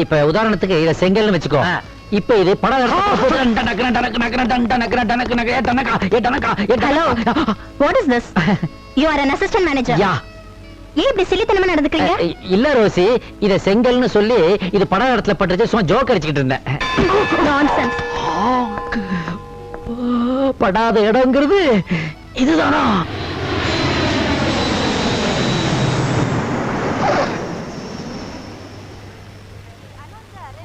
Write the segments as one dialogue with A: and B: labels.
A: இப்ப உதாரணத்துக்கு இத செங்கல்னு வச்சுக்கோ. இப்ப இது படம்
B: hello what is this you are an assistant manager
A: யா
B: ஏன் இப்படி சில்லித்தனமா நடந்துக்கிறீங்க
A: இல்ல ரோசி இத செங்கல்னு சொல்லி இது படம் இடத்துல பட்டுச்சு சும்மா ஜோக் அடிச்சுக்கிட்டு இருந்தேன்
B: நான்சென்ஸ்
A: படாத இடங்கிறது இதுதானா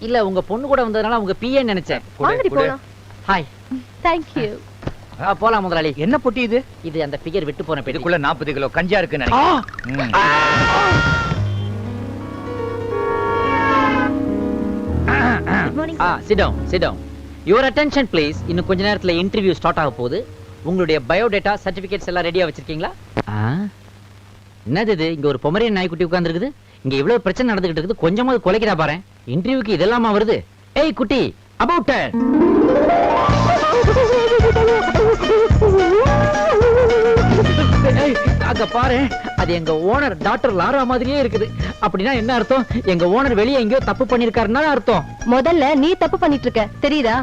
A: இல்ல உங்க பொண்ணு கூட வந்ததுனால உங்க பிஏ நினைச்சேன்.
C: குடு,
B: வாங்கடி. போலாம்.
A: Hi
B: you.
A: ஆ, போலாம் முதலாளி.
C: என்ன பொட்டி இது?
A: இது அந்த ஃபிகர் விட்டு போன பெட்டி.
C: இதுக்குள்ள 40 கிலோ கஞ்சா இருக்குன்னு நினைக்கிறேன். ம்.
B: good morning
A: ah sit down sit down your attention please இன்னும் கொஞ்ச நேரத்துல இன்டர்வியூ ஸ்டார்ட் ஆக போகுது. உங்களுடைய பயோடேட்டா சர்டிபிகேட்ஸ் எல்லாம் ரெடியா வச்சிருக்கீங்களா? என்னது இது? இங்க ஒரு பொமரியன் நாய்க்குட்டி உட்கார்ந்திருக்குது. இங்க இவ்வளவு பிரச்சனை நடந்துகிட்டு இருக்குது. கொஞ்சமாவது குலைக்கிறா பாரு இன்டர்வியூக்கு இதெல்லாமா வருது? ஏய் குட்டி அபவுட் அங்க பாரு அது எங்க ஓனர் டாக்டர் லாரா மாதிரியே இருக்குது. அப்படின்னா என்ன அர்த்தம்? எங்க ஓனர் வெளியே எங்கேயோ தப்பு பண்ணிருக்காருன்னா அர்த்தம்?
B: முதல்ல நீ தப்பு பண்ணிட்டு இருக்க தெரியுதா?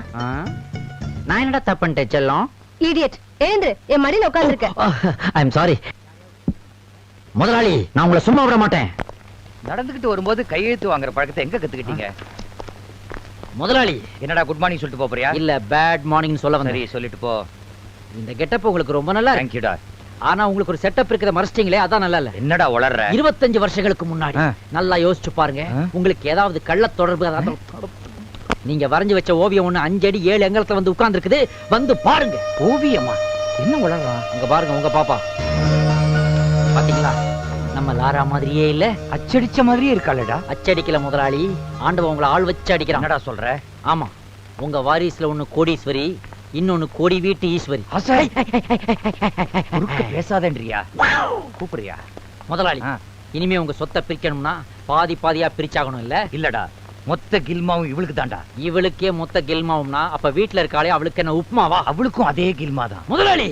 A: நான் என்னடா தப்பு பண்ணிட்டேன் செல்லம்?
B: இடியட் எழுந்து என் மடியில உட்கார்ந்திருக்க.
A: ஐ எம் சாரி முதலாளி நான் உங்களை சும்மா விட மாட்டேன்.
C: நடந்துகிட்டு வரும்போது கையெழுத்து வாங்குற பழக்கத்தை எங்க கத்துக்கிட்டீங்க?
A: முதலாளி.
C: என்னடா குட் மார்னிங் சொல்லிட்டு போப் போறியா?
A: இல்ல பேட் மார்னிங் சொல்ல
C: சரி
A: வந்தேன்.
C: சொல்லிட்டு போ.
A: இந்த கெட்டப் உங்களுக்கு ரொம்ப நல்லா இருக்கு.
C: தேங்க்யூடா
A: ஆனா உங்களுக்கு ஒரு செட்டப் இருக்கிறத மறைச்சிட்டீங்களே அதான் நல்லா இல்ல.
C: என்னடா உளர்ற?
A: இருபத்தஞ்சு வருஷங்களுக்கு முன்னாடி.
C: ஆ.
A: நல்லா யோசிச்சு பாருங்க.
C: ஆ.
A: உங்களுக்கு ஏதாவது கள்ள தொடர்பு அதாவது- நீங்க வரைஞ்சு வச்ச ஓவியம் ஒண்ணு அஞ்சு அடி ஏழு எங்கலத்துல வந்து உட்கார்ந்து இருக்குது வந்து பாருங்க.
C: ஓவியமா? என்ன உளறான்
A: உங்க பாருங்க உங்க பாப்பா. பாத்தீங்களா? நம்ம லாரா மாதிரியே இல்ல?
C: அச்சடிச்ச மாதிரியே இருக்காளடா.
A: அச்சடிக்கல முதலாளி. ஆண்டவன் உங்களை ஆள் வச்சு அடிக்கிறான்.
C: என்னடா சொல்ற?
A: ஆமா. உங்க வாரிசுல ஒண்ணு கோடீஸ்வரி இன்னொன்னு கோடி வீட்டு ஈஸ்வரி.
C: பேசாதேன்றியா? கூப்பிடுறியா?
A: முதலாளி. இனிமே உங்க சொத்தை பிரிக்கணும்னா பாதி பாதியா பிரிச்சாகணும் இல்ல?
C: இல்லடா. மொத்த கில்மாவும் இவளுக்கு தான்டா.
A: இவளுக்கே மொத்த கெல்மாவும்னா அப்ப வீட்டுல இருக்காளே அவளுக்கு என்ன உப்புமாவா?
C: அவளுக்கும் அதே கில்மா தான்
A: முதலாளி!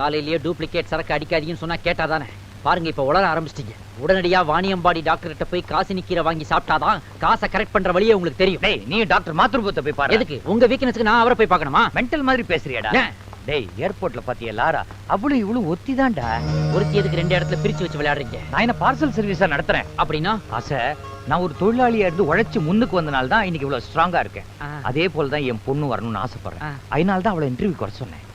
A: காலையிலேயே டூப்ளிகேட் சரக்கு அடிக்காதீங்கன்னு சொன்னா கேட்டாதானே பாருங்க இப்ப உளர ஆரம்பிச்சிட்டீங்க. உடனடியா வாணியம்பாடி டாக்டர் கிட்ட போய் காசினி கீரை வாங்கி சாப்பிட்டாதான் காசை கரெக்ட் பண்ற வழியே உங்களுக்கு தெரியும்.
C: டேய் நீ டாக்டர் மாத்ருபத்தை போய் பாரு.
A: எதுக்கு? உங்க வீக்னஸ்க்கு நான் அவரை போய் பார்க்கணுமா?
C: மென்டல் மாதிரி பேசுறியாடா? டேய் ஏர்போர்ட்ல பாத்தியா லாரா? அவளும் இவளும் ஒத்திதான்டா.
A: ஒருத்தி எதுக்கு ரெண்டு இடத்துல பிரிச்சு வச்சு விளையாடுறீங்க?
C: நான் என்ன பார்சல் சர்வீஸா நடத்துறேன்?
A: அப்படின்னா?
C: ஆசை நான் ஒரு தொழிலாளியா இருந்து உழைச்சு முன்னுக்கு வந்தனால தான் இன்னைக்கு இவ்வளவு ஸ்ட்ராங்கா இருக்கேன். அதே போல தான் என் பொண்ணு வரணும்னு ஆசைப்படுறேன். அதனால தான் அவளை இன்டர்வியூ வர சொன்னேன்.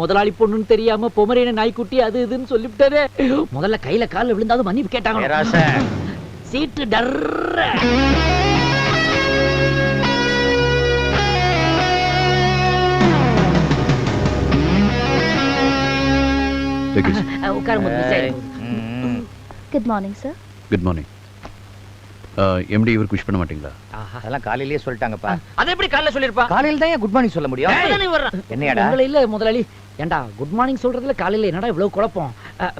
A: முதலாளி பொண்ணுன்னு தெரியாம பொமரேன நாய்க்குட்டி அது இதுன்னு சொல்லிவிட்டாரே முதல்ல கையில கால்ல விழுந்தாலும் மன்னிப்பு கேட்டாங்க சீட்டு டர்ற.
B: Good morning sir.
D: Good morning MD இவருக்கு விஷ் பண்ண மாட்டீங்களா.
C: அதெல்லாம் காலையிலேயே சொல்லிட்டாங்கப்பா.
E: அதை எப்படி காலைல சொல்லிருப்பா
C: காலையில தான் குட் மார்னிங் சொல்ல முடியும். என்னையாடா?
A: இல்ல முதலாளி. ஏண்டா குட் மார்னிங் சொல்றதுல காலையில என்னடா இவ்வளவு குழப்பம்?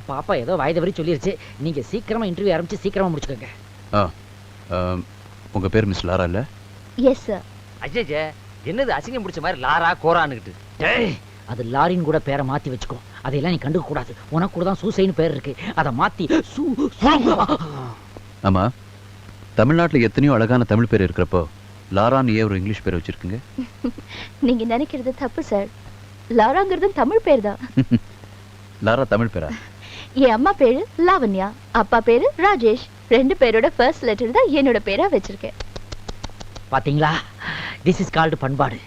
A: பாப்பா ஏதோ வாய் தவறி சொல்லிருச்சு. நீங்க சீக்கிரமா இன்டர்வியூ ஆரம்பிச்சு சீக்கிரமா முடிச்சுக்கோங்க.
D: ஆ um, உங்க பேர் மிஸ் லாரா இல்ல?
B: எஸ் சார்
E: அஜய் என்னது அசிங்கம் பிடிச்ச மாதிரி லாரா கோரான்னுகிட்டு?
A: டேய், அது லாரின் கூட பேரை மாத்தி வச்சுக்கோ. அதையெல்லாம் நீ கண்டுக்க கூடாது. உனக்கு கூட தான் சூசைன்னு பேர் இருக்கு. அதை மாத்தி சூ சூ-
D: ஆமா தமிழ்நாட்டுல எத்தனையோ அழகான தமிழ் பேர் இருக்கிறப்போ லாரான்னு ஏன் ஒரு இங்கிலீஷ் பேர் வச்சிருக்கீங்க?
B: நீங்க நினைக்கிறது தப்பு சார் லாராங்கிறது தமிழ் பேர் தான்
D: லாரா தமிழ் பேரா?
B: என் அம்மா பேரு லாவண்யா அப்பா பேரு ராஜேஷ். ரெண்டு பேரோட ஃபர்ஸ்ட் லெட்டர் தான் என்னோட பேரா வச்சிருக்கேன்.
A: பாத்தீங்களா? திஸ் இஸ் கால்டு பண்பாடு.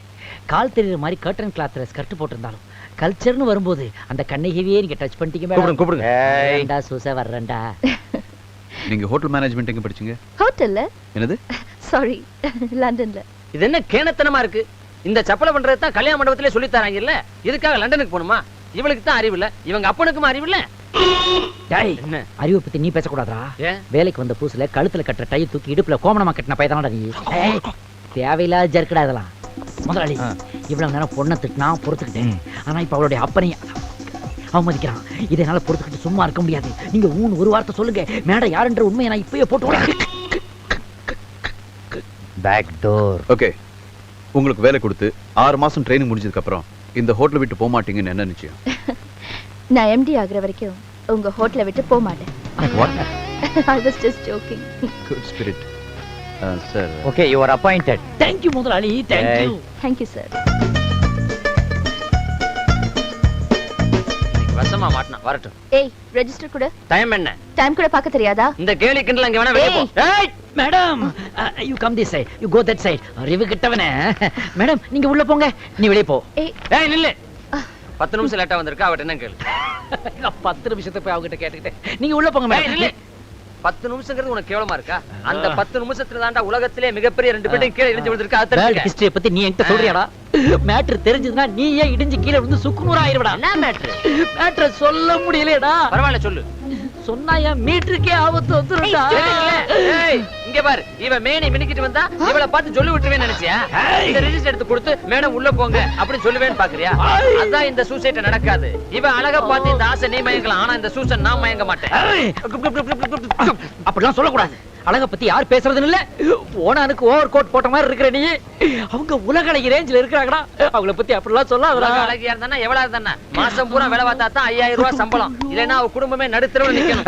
A: கால் தெரியுற மாதிரி கர்டன் கிளாத்ல ஸ்கர்ட் போட்டிருந்தாலும் கல்ச்சர்னு வரும்போது அந்த கண்ணகிவியே நீங்க டச் பண்ணிட்டீங்க
E: கூப்பிடுங்க
A: மேடம்
E: கூப்பிடுங்க
A: சூச வர்றேன்டா.
D: நீங்க ஹோட்டல் மேனேஜ்மெண்ட் எங்க படிச்சீங்க?
B: ஹோட்டல்ல
D: என்னது?
B: சாரி லண்டன்ல
E: இது என்ன கேணத்தனமா இருக்கு? இந்த சப்பலை பண்றது தான் கல்யாண மண்டபத்திலே சொல்லி தராங்க இல்ல இதுக்காக லண்டனுக்கு போகணுமா? இவளுக்கு தான் அறிவு இல்ல. இவங்க அப்பனுக்கும் அறிவு இல்ல.
A: டேய்
E: என்ன?
A: அறிவை பத்தி நீ பேசக்கூடாதா வேலைக்கு வந்த புதுசுல கழுத்துல கட்டுற டை தூக்கி இடுப்புல கோமணமா கட்டின பையதானடா நீ? தேவையில்லாத ஜர்க்கடா இதெல்லாம். முதலாளி. இவ்வளவு நேரம் பொண்ணை திட்டினா பொறுத்துக்கிட்டேன். ஆனா இப்ப அவளுடைய அப்பனை அவமதிக்கிறான். இதை என்னால பொறுத்துக்கிட்டு சும்மா இருக்க முடியாது. நீங்க ஊன் ஒரு வார்த்தை சொல்லுங்க. மேடம் யாருன்ற உண்மையை நான் இப்பயே போட்டு.
C: பேக் டோர்
D: ஓகே உங்களுக்கு வேலை கொடுத்து ஆறு மாசம் ட்ரைனிங் முடிஞ்சதுக்கு அப்புறம் இந்த ஹோட்டலை விட்டு போக மாட்டீங்கன்னு என்ன நிச்சயம்?
B: நான் எம்டி ஆகுற வரைக்கும் உங்க ஹோட்டலை விட்டு போக மாட்டேன்.
D: What
B: I was just joking
D: good spirit sir
C: okay you are appointed
A: Thank you முதலாளி Thank you.
B: Thank you sir
E: வசமா மாட்டினா வரட்டும்.
B: ஏய் ரெஜிஸ்டர் கூட.
E: டைம் என்ன?
B: டைம் கூட பார்க்க தெரியாதா?
E: இந்த கேலி கிண்டல் அங்க வேணா வெளியே போ. ஏய்!
A: Madam you come this side you go that side அறிவு கிட்டவனே. மேடம் நீங்க உள்ள போங்க. நீ வெளியே போ.
B: ஏய்
E: நில்லு. பத்து நிமிஷம் லேட்டா வந்திருக்கா அவட்ட என்ன கேளு.
A: நான் பத்து நிமிஷத்தை போய் அவகிட்ட கேட்டுக்கிட்டேன். நீங்க உள்ள போங்க
E: நில்லு.
A: மேடம்
E: பத்து நிமிஷங்கிறது உனக்கு கேவலமா இருக்கா? அந்த பத்து நிமிஷத்துல தாண்டா உலகத்திலே மிகப்பெரிய ரெண்டு பேரும் கீழே இடிஞ்சு விழுந்திருக்கா அது.
A: ஹிஸ்டரியை பத்தி நீ என்கிட்ட சொல்றியாடா? மேட்ரு தெரிஞ்சதுன்னா நீ ஏன் இடிஞ்சு கீழே விழுந்து சுக்குநூறு ஆயிருவடா.
E: என்ன மேட்ரு
A: மேட்ரை சொல்ல முடியலையடா.
E: பரவாயில்ல சொல்லு.
A: சொன்னா என் மீட்டருக்கே ஆபத்து வந்துருடா
E: ஏய், இங்க பாரு இவ மேனி மினிக்கிட்டு வந்தா இவளை பார்த்து சொல்லி விட்டுருவேன் நினைச்சியா? இந்த ரெஜிஸ்டர் எடுத்து கொடுத்து மேடம் உள்ள போங்க அப்படின்னு சொல்லுவேன்னு பாக்குறியா? அதான் இந்த சூசைட் நடக்காது. இவ அழகா பார்த்து இந்த ஆசை நீ மயங்கலாம் ஆனா இந்த சூசன் நான் மயங்க மாட்டேன்.
A: அப்படிலாம் சொல்லக்கூடாது. அழக பத்தி யார் பேசுறதுன்னு இல்ல. ஓனானுக்கு ஓவர் கோட் போட்ட மாதிரி இருக்கிற நீ. அவங்க உலக அழகி ரேஞ்சில இருக்கிறாங்கடா. அவங்கள பத்தி அப்படிலாம் சொல்லாதடா.
E: உலக அழகியா இருந்தா எவ்வளவு இருந்தா மாசம் பூரா வேலை பார்த்தா தான் ஐயாயிரம் ரூபாய் சம்பளம். இல்லைன்னா அவ குடும்பமே நடுத்தரவு நிக்கணும்.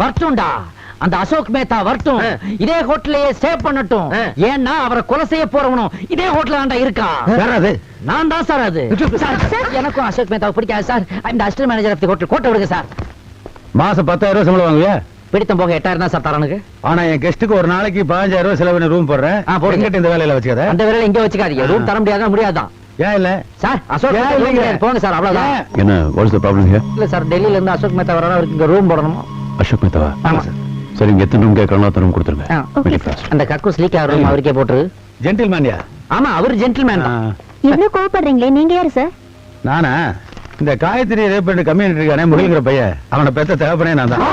A: வரட்டும்டா. அந்த அசோக் மேத்தா வரட்டும். இதே ஹோட்டலையே ஸ்டே பண்ணட்டும். ஏன்னா அவரை கொலை செய்ய போறவனும் இதே ஹோட்டல் ஆண்டா இருக்கா.
F: அது?
A: நான் தான் சார் அது. எனக்கும் அசோக் மேத்தாவை பிடிக்காது சார். இந்த assistant manager of the hotel கோட்டை விடுங்க சார்.
F: மாசம் பத்தாயிரம் ரூபாய் சம்பளம் வாங்குவியா?
A: பிடித்தம் போக எட்டாயிரம் தான் சார் தரனுக்கு
F: ஆனா என் கெஸ்ட்டுக்கு ஒரு நாளைக்கு பதினஞ்சாயிரம் ரூபாய் செலவு ரூம் போடுறேன்.
A: போடுங்க.
F: இந்த வேலையில வச்சுக்காத.
A: அந்த வேலையில இங்க வச்சுக்காதீங்க. ரூம் தர முடியாதான் முடியாதான்.
F: ஏன் இல்ல?
A: சார் அசோக் மேத்தா. போங்க சார் அவ்வளவுதான்?
D: என்ன வாட்ஸ் த ப்ராப்ளம் ஹியர்
A: இல்ல சார் டெல்லியில இருந்து அசோக் மேத்தா வர அவருக்கு ரூம் போடணுமா?
D: அசோக் மேத்தாவா?
A: ஆமா. சார்
D: சரி இங்க எத்தனை ரூம் கேட்கறாங்களோ அத்தனை ரூம் கொடுத்துருங்க.
A: அந்த கக்கூஸ் லீக் ஆகிற ரூம் அவருக்கே போட்டுரு.
F: ஜென்டில்மேன்யா
A: ஆமா அவர் ஜென்டில்மேன் தான்.
B: இவ்வளவு கோவப்படுறீங்களே? நீங்க யாரு சார்
F: நானா? இந்த காயத்ரி ரேப் பண்ணி கம்யூனிட்டி இருக்கானே முகில்ங்கிற பையன். அவனை பெத்த தேவைப்பனே நான் தான்.